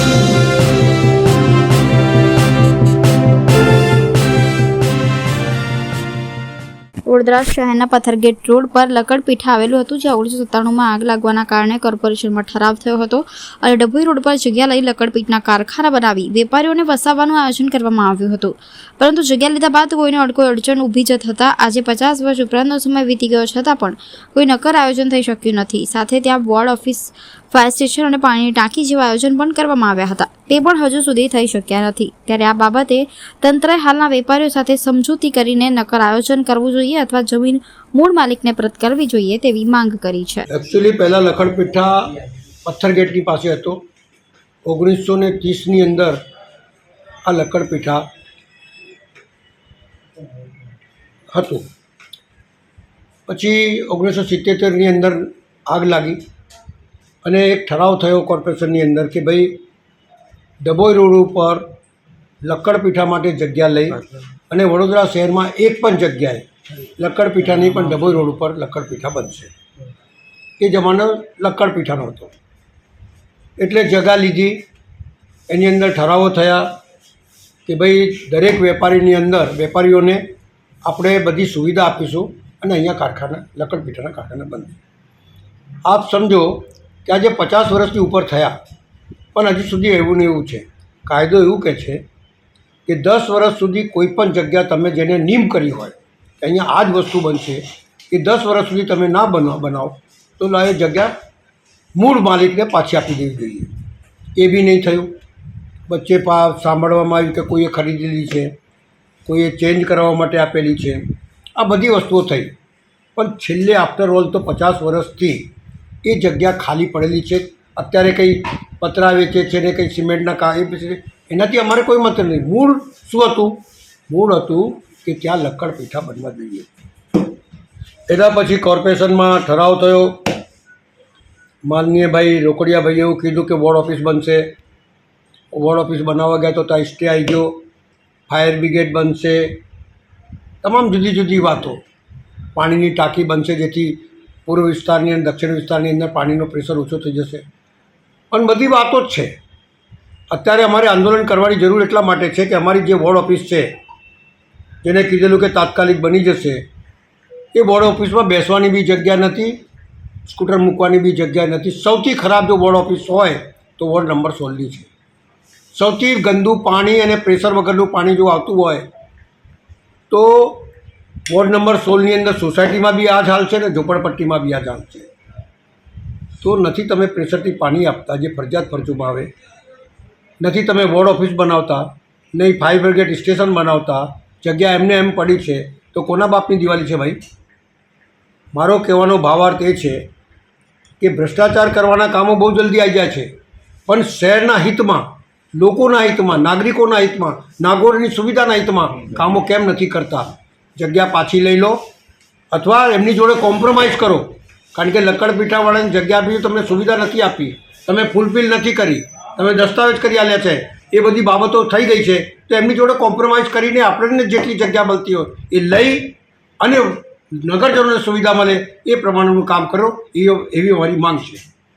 Thank you. Vadodara શહેરના Patthargate road પર લકડપીઠા આવેલું હતું, જ્યાં ઓગણીસો સત્તાણુંમાં આગ લાગવાના કારણે કોર્પોરેશનમાં ઠરાવ થયો હતો અને ડભોઈ રોડ પર જગ્યા લઈ લકડપીઠના કારખાના બનાવી વેપારીઓને વસાવવાનું આયોજન કરવામાં આવ્યું હતું. પરંતુ જગ્યા લીધા બાદ કોઈને અડકો અડચણ ઊભી જ થતાં આજે પચાસ વર્ષ ઉપરાંતનો સમય વીતી ગયો છતાં પણ કોઈ નક્કર આયોજન થઈ શક્યું નથી. સાથે ત્યાં વોર્ડ ઓફિસ, ફાયર સ્ટેશન અને પાણીની ટાંકી જેવા આયોજન પણ કરવામાં આવ્યા હતા. તે પણ હજુ સુધી થઈ શક્યા નથી. ત્યારે આ બાબતે તંત્રએ હાલના વેપારીઓ સાથે સમજૂતી કરીને નકર આયોજન કરવું જોઈએ અથવા જમીન મૂળ માલિકને પરત કરવી જોઈએ તેવી માંગ કરી છે. એકચ્યુઅલી પહેલાં લખડપીઠા પથ્થરગેટની પાસે હતો. ઓગણીસો ને ત્રીસની અંદર આ લખડપીઠા હતું. પછી ઓગણીસો સિત્તેરની અંદર આગ લાગી અને એક ઠરાવ થયો કોર્પોરેશનની અંદર કે ભાઈ ડભોઈ રોડ ઉપર લક્કડપીઠા માટે જગ્યા લઈ અને વડોદરા શહેરમાં એક પણ જગ્યાએ લક્કડપીઠાની પણ ડભોઈ રોડ ઉપર લક્કડપીઠા બનશે. એ જમાનો લક્કડપીઠાનો હતો. એટલે જગા લીધી. એની અંદર ઠરાવો થયા કે ભાઈ દરેક વેપારીની અંદર વેપારીઓને આપણે બધી સુવિધા આપીશું અને અહીંયા કારખાના લક્કડપીઠાના કારખાના બનશે. આપ સમજો કે આજે પચાસ વર્ષથી ઉપર થયા. પણ હજી સુધી એવું ને એવું છે. કાયદો એવું કહે છે કે દસ વર્ષ સુધી કોઈ પણ જગ્યા તમે જેને નીમ કરી હોય અહીંયા આ જ વસ્તુ બનશે, એ દસ વર્ષ સુધી તમે ના બનો બનાવો, તો એ જગ્યા મૂળ માલિકને પાછી આપી દેવી જોઈએ. એ બી નહીં થયું. વચ્ચે પા સાંભળવામાં આવ્યું કે કોઈએ ખરીદેલી છે, કોઈએ ચેન્જ કરવા માટે આપેલી છે. આ બધી વસ્તુઓ થઈ. પણ છેલ્લે આફ્ટર ઓલ તો પચાસ વર્ષથી એ જગ્યા ખાલી પડેલી છે. અત્યારે કંઈ પતરા વેચે છે ને કંઈ સિમેન્ટના કા એ એનાથી અમારે કોઈ મતલબ નહીં. મૂળ શું હતું? મૂળ હતું કે ત્યાં લક્કડ પીઠા બનવા જોઈએ. એના પછી કોર્પોરેશનમાં ઠરાવ થયો. માનનીય ભાઈ રોકડિયાભાઈએ એવું કીધું કે વોર્ડ ઓફિસ બનશે. વોર્ડ ઓફિસ બનાવવા ગયા તો ત્યાં સ્ટે આવી ગયો. ફાયર બ્રિગેડ બનશે. તમામ જુદી જુદી વાતો. પાણીની ટાંકી બનશે જેથી પૂર્વ વિસ્તારની અને દક્ષિણ વિસ્તારની અંદર પાણીનો પ્રેશર ઓછો થઈ જશે. પણ બધી વાતો જ છે. અત્યારે અમારે આંદોલન કરવાની જરૂર એટલા માટે છે કે અમારી જે વોર્ડ ઓફિસ છે, જેને કીધેલું કે તાત્કાલિક બની જશે, એ વોર્ડ ઓફિસમાં બેસવાની બી જગ્યા નથી, સ્કૂટર મૂકવાની બી જગ્યા નથી. સૌથી ખરાબ જો વોર્ડ ઓફિસ હોય, તો વોર્ડ નંબર સોળની છે. સૌથી ગંદુ પાણી અને પ્રેશર વગરનું પાણી જો આવતું હોય, તો વોર્ડ નંબર સોળની અંદર સોસાયટીમાં બી આ જ હાલ છે ને ઝોપડપટ્ટીમાં બી આ જ હાલ છે. તો નથી તમે પ્રેશરથી પાણી આપતા જે ફરજિયાત ફરજોમાં આવે. નથી તમે વોર્ડ ઓફિસ બનાવતા, નહીં ફાયર બ્રિગેડ સ્ટેશન બનાવતા, જગ્યા એમને એમ પડી છે, તો કોના બાપની દિવાળી છે ભાઈ? મારો કહેવાનો ભાવાર્થ એ છે કે ભ્રષ્ટાચાર કરવાના કામો બહુ જલ્દી આવી જાય છે. પણ શહેરના હિતમાં, લોકોના હિતમાં, નાગરિકોના હિતમાં, નાગોરની સુવિધાના હિતમાં કામો કેમ નથી કરતા? જગ્યા પાછી લઈ લો અથવા એમની જોડે કોમ્પ્રોમાઇઝ કરો. કારણ કે લક્કડપીઠાવાળાની જગ્યા બી તમને સુવિધા નથી આપી. તમે ફૂલફિલ નથી કરી. તમે દસ્તાવેજ કરી આલ્યા છે. એ બધી બાબતો થઈ ગઈ છે. તો એમની જોડે કોમ્પ્રોમાઇઝ કરીને આપણને જેટલી જગ્યા મળતી હોય એ લઈ અને નગરજનોને સુવિધા મળે એ પ્રમાણેનું કામ કરો. એ એવી અમારી માંગ છે.